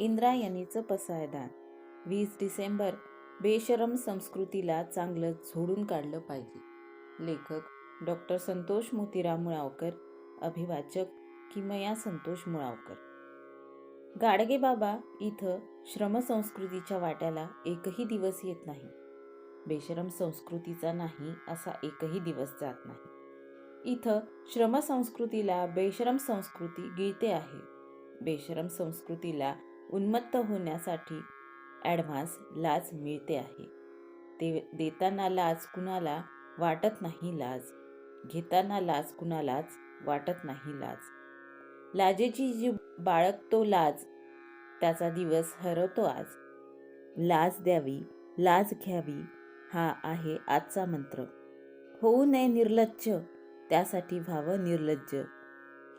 इंद्रायणीचं पसायदान. वीस डिसेंबर बेशरम संस्कृतीला चांगलं झोडून काढलं पाहिजे. लेखक डॉक्टर संतोष मोतीराम मुळावकर अभिवाचक किमया संतोष मुळावकर. गाडगे बाबा इथं श्रमसंस्कृतीच्या वाट्याला एकही दिवस येत नाही. बेशरम संस्कृतीचा नाही असा एकही दिवस जात नाही. इथं श्रमसंस्कृतीला बेशरम संस्कृती गिळते आहे. बेशरम संस्कृतीला उन्मत्त होण्यासाठी ॲडव्हान्स लाज मिळते आहे. ते देताना लाज कुणाला वाटत नाही लाज. घेताना लाज कुणालाच वाटत नाही लाज. लाजेची जी बाळगतो लाज त्याचा दिवस हरवतो आज. लाज द्यावी लाज घ्यावी हा आहे आजचा मंत्र. होऊ नये निर्लज्ज त्यासाठी व्हावं निर्लज्ज.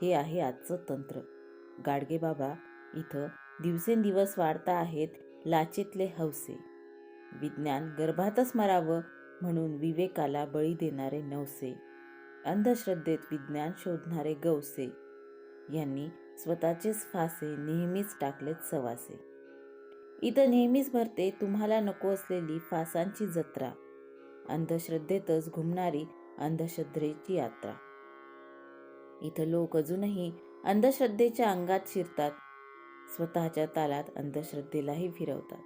हे आहे आजचं तंत्र. गाडगेबाबा इथं दिवसेंदिवस वाढता आहेत लाचेतले हौसे. विज्ञान गर्भातच मरावं म्हणून विवेकाला बळी देणारे नवसे. अंधश्रद्धेत विज्ञान शोधणारे गवसे. यांनी स्वतःचेच फासे नेहमीच टाकलेत सवासे. इथं नेहमीच भरते तुम्हाला नको असलेली फासांची जत्रा. अंधश्रद्धेतच घुमणारी अंधश्रद्धेची यात्रा. इथं लोक अजूनही अंधश्रद्धेच्या अंगात शिरतात. स्वतःच्या तालात अंधश्रद्धेलाही फिरवतात.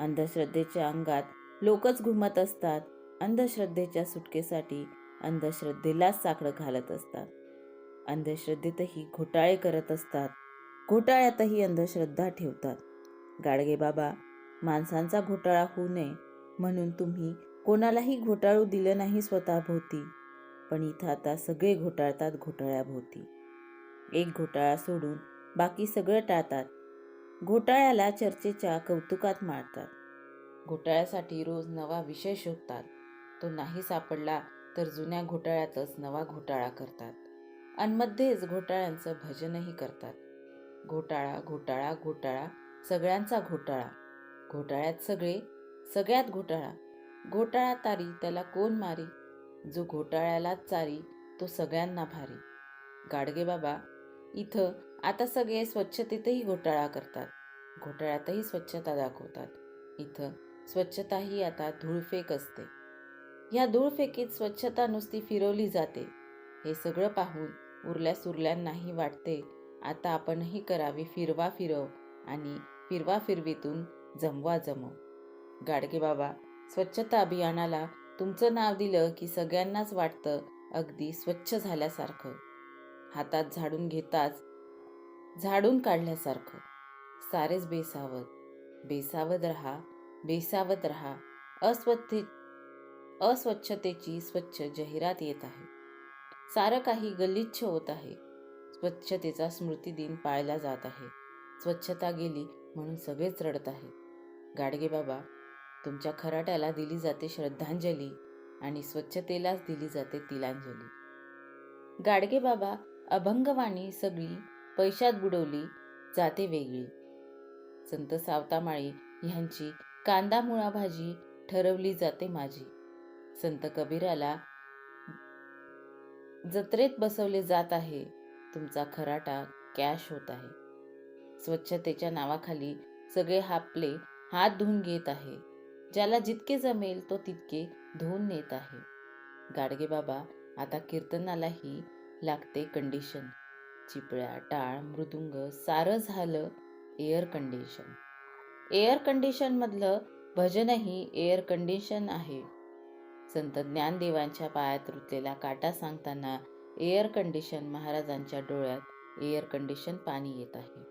अंधश्रद्धेच्या अंगात लोकच घुमत असतात. अंधश्रद्धेच्या सुटकेसाठी अंधश्रद्धेलाच साकडं घालत असतात. अंधश्रद्धेतही घोटाळे करत असतात. घोटाळ्यातही अंधश्रद्धा ठेवतात. गाडगे बाबा माणसांचा घोटाळा होऊ नये म्हणून तुम्ही कोणालाही घोटाळू दिलं नाही स्वतःभोवती. पण इथं आता सगळे घोटाळतात घोटाळ्याभोवती. एक घोटाळा सोडून बाकी सगळं टाळतात. घोटाळ्याला चर्चेच्या कौतुकात मारतात. घोटाळ्यासाठी रोज नवा विषय शोधतात. तो नाही सापडला तर जुन्या घोटाळ्यातच नवा घोटाळा करतात आणि मध्येच घोटाळ्यांचं भजनही करतात. घोटाळा घोटाळा घोटाळा सगळ्यांचा घोटाळा. घोटाळ्यात सगळे सगळ्यात घोटाळा. घोटाळा तारी त्याला कोण मारी? जो घोटाळ्यालाच चारी तो सगळ्यांना भारी. गाडगे बाबा इथं आता सगळे स्वच्छतेतही घोटाळा करतात. घोटाळ्यातही स्वच्छता दाखवतात. इथं स्वच्छता ही आता धूळफेक असते. या धूळफेकीत स्वच्छता नुसती फिरवली जाते. हे सगळं पाहून उरल्या सुरल्यांनाही वाटते आता आपणही करावी फिरवा फिरव आणि फिरवा फिरवीतून जमवा जमव गाडगे बाबा स्वच्छता अभियानाला तुमचं नाव दिलं की सगळ्यांनाच वाटतं अगदी स्वच्छ झाल्यासारखं. हातात झाडून घेताच झाडून काढल्यासारखं. सारेच बेसावत बेसावत रहा बेसावत रहा. अस्वच्छते अस्वच्छतेची स्वच्छ जाहिरात येत आहे. सारं काही गलिच्छ होत आहे. स्वच्छतेचा स्मृतिदिन पाळला जात आहे. स्वच्छता गेली म्हणून सगळेच रडत आहेत. गाडगे बाबा तुमच्या खराट्याला दिली जाते श्रद्धांजली आणि स्वच्छतेलाच दिली जाते तिलांजली. गाडगे बाबा अभंगवाणी सगळी पैशात बुडवली जाते वेगळी. संत सावतामाळी ह्यांची कांदा मुळा भाजी ठरवली जाते माझी. संत कबीराला जत्रेत बसवले जात आहे. तुमचा खराटा कॅश होत आहे. स्वच्छतेच्या नावाखाली सगळे हापले हात धुवून घेत आहे. ज्याला जितके जमेल तो तितके धुवून नेत आहे. गाडगे बाबा आता कीर्तनालाही लागते कंडिशन चिपळ्या टाळ मृदुंग सारं झालं एअर कंडिशन एअर कंडिशनमधलं भजनही एअर कंडिशन आहे. संत ज्ञानदेवांच्या पायात रुतलेला काटा सांगताना एअर कंडिशन महाराजांच्या डोळ्यात एअर कंडिशन पाणी येत आहे.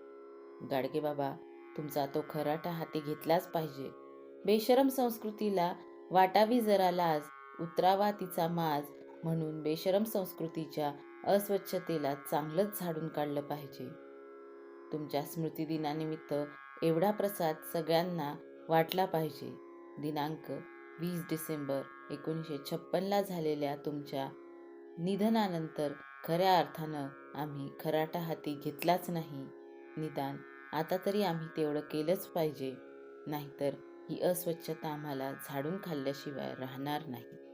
गाडगे बाबा तुमचा तो खराटा हाती घेतलाच पाहिजे. बेशरम संस्कृतीला वाटावी जरा लाज उतरावा तिचा माज म्हणून बेशरम संस्कृतीच्या अस्वच्छतेला चांगलंच झाडून काढलं पाहिजे. तुमच्या स्मृतिदिनानिमित्त एवढा प्रसाद सगळ्यांना वाटला पाहिजे. दिनांक वीस डिसेंबर एकोणीसशे छप्पनला झालेल्या तुमच्या निधनानंतर खऱ्या अर्थानं आम्ही खराटा हाती घेतलाच नाही. निदान आता तरी आम्ही तेवढं केलंच पाहिजे. नाहीतर ही अस्वच्छता आम्हाला झाडून खाल्ल्याशिवाय राहणार नाही.